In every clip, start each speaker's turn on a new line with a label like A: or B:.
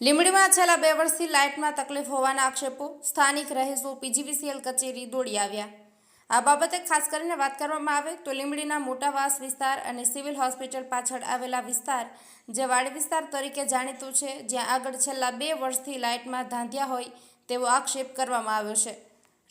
A: લીંબડીમાં છેલ્લા બે વર્ષથી લાઇટમાં તકલીફ હોવાના આક્ષેપો સ્થાનિક રહીશો પીજીવીસીએલ કચેરી દોડી આવ્યા. આ બાબતે ખાસ કરીને વાત કરવામાં આવે તો લીંબડીના મોટાવાસ વિસ્તાર અને સિવિલ હોસ્પિટલ પાછળ આવેલા વિસ્તાર, જે વાડી વિસ્તાર તરીકે જાણીતું છે, જ્યાં આગળ છેલ્લા બે વર્ષથી લાઇટમાં ધાંધ્યા હોય તેવો આક્ષેપ કરવામાં આવ્યો છે.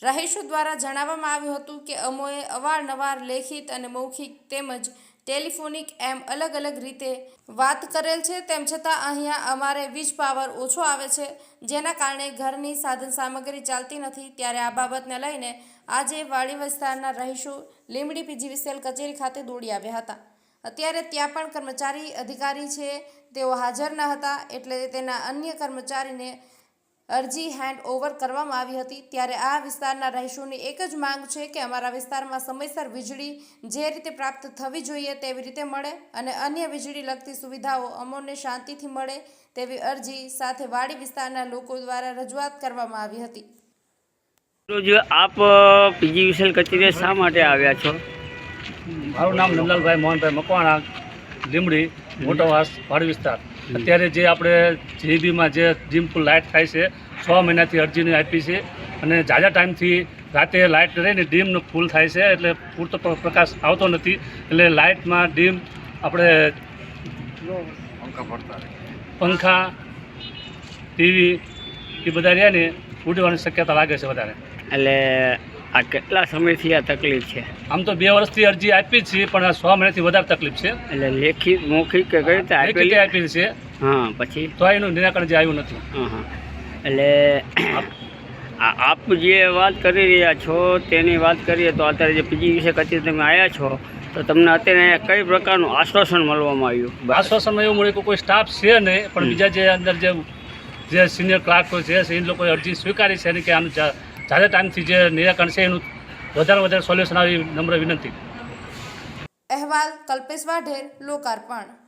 A: રહીશો દ્વારા જણાવવામાં આવ્યું હતું કે અમોએ અવારનવાર લેખિત અને મૌખિક તેમજ ટેલિફોનિક એમ અલગ અલગ રીતે વાત કરેલ છે. તેમ છતાં અહીંયા અમારે વીજ પાવર ઓછો આવે છે. જેના કારણે ઘરની સાધન સામગ્રી ચાલતી નથી. ત્યારે આ બાબતને લઈને આજે વાડી વિસ્તારના રહીશો લીમડી પીજીવીસીએલ કચેરી ખાતે દોડી આવ્યા હતા. અત્યારે ત્યાં પણ કર્મચારી અધિકારી છે. તેઓ હાજર ન હતા. એટલે તેના અન્ય કર્મચારીને અરજી હેન્ડ ઓવર કરવામાં આવી હતી. ત્યારે આ વિસ્તારના રહીશોની એક જ માંગ છે કે અમારા વિસ્તારમાં સમયસર વીજળી જે રીતે પ્રાપ્ત થવી જોઈએ તેવી રીતે મળે અને અન્ય વીજળી લગતી સુવિધાઓ અમોને શાંતિથી મળે તેવી અરજી સાથે વાડી વિસ્તારના લોકો દ્વારા રજૂઆત કરવામાં આવી હતી.
B: રોજ આપ પીજીવીસીએલ કચેરીએ શા માટે આવ્યા છો?
C: મારું નામ નંદલાલભાઈ મોહનભાઈ મકવાણા લીમડી મોટોવાસ વાડી વિસ્તાર. અત્યારે જે આપણે જીબીમાં જે જીમ ફૂલ લાઇટ થાય છે, છ મહિનાથી અરજીને આપી છે અને ઝાઝા ટાઈમથી રાતે લાઇટ રહીને ડીમ ફૂલ થાય છે, એટલે પૂરતો પ્રકાશ આવતો નથી. એટલે લાઇટમાં ડીમ આપણે પંખા ટીવી એ બધા રહ્યા ને ઉડવાની શક્યતા લાગે છે વધારે.
B: એટલે આ કેટલા સમયથી આ તકલીફ છે?
C: આમ તો બે વર્ષથી અરજી આપી જ છીએ પણ આ છ મહિનાથી વધારે તકલીફ છે.
B: એટલે લેખિત મૌખિક કે કઈ રીતે આપેલી?
C: આપી છે.
B: હા પછી?
C: તો એનું નિરાકરણ જે આવ્યું નથી.
B: હા હા. એટલે આ આપ જે વાત કરી રહ્યા છો તેની વાત કરીએ તો અત્યારે જે પીજી વિશે કચેરી તમે આવ્યા છો તો તમને અત્યારે કઈ પ્રકારનું આશ્વાસન મળવામાં આવ્યું?
C: આશ્વાસનમાં એવું મળ્યું કે કોઈ સ્ટાફ છે નહીં પણ બીજા જે અંદર જે જે સિનિયર ક્લાર્કો છે એ લોકોએ અરજી સ્વીકારી છે કે આનું જા- જાજા ટાઈમથી જે નિરાકરણ છે એનું વધારે વધારે સોલ્યુશન આવી નમ્ર વિનંતી.
A: અહેવાલ કલ્પેશ વાઢેર, લોકાર્પણ.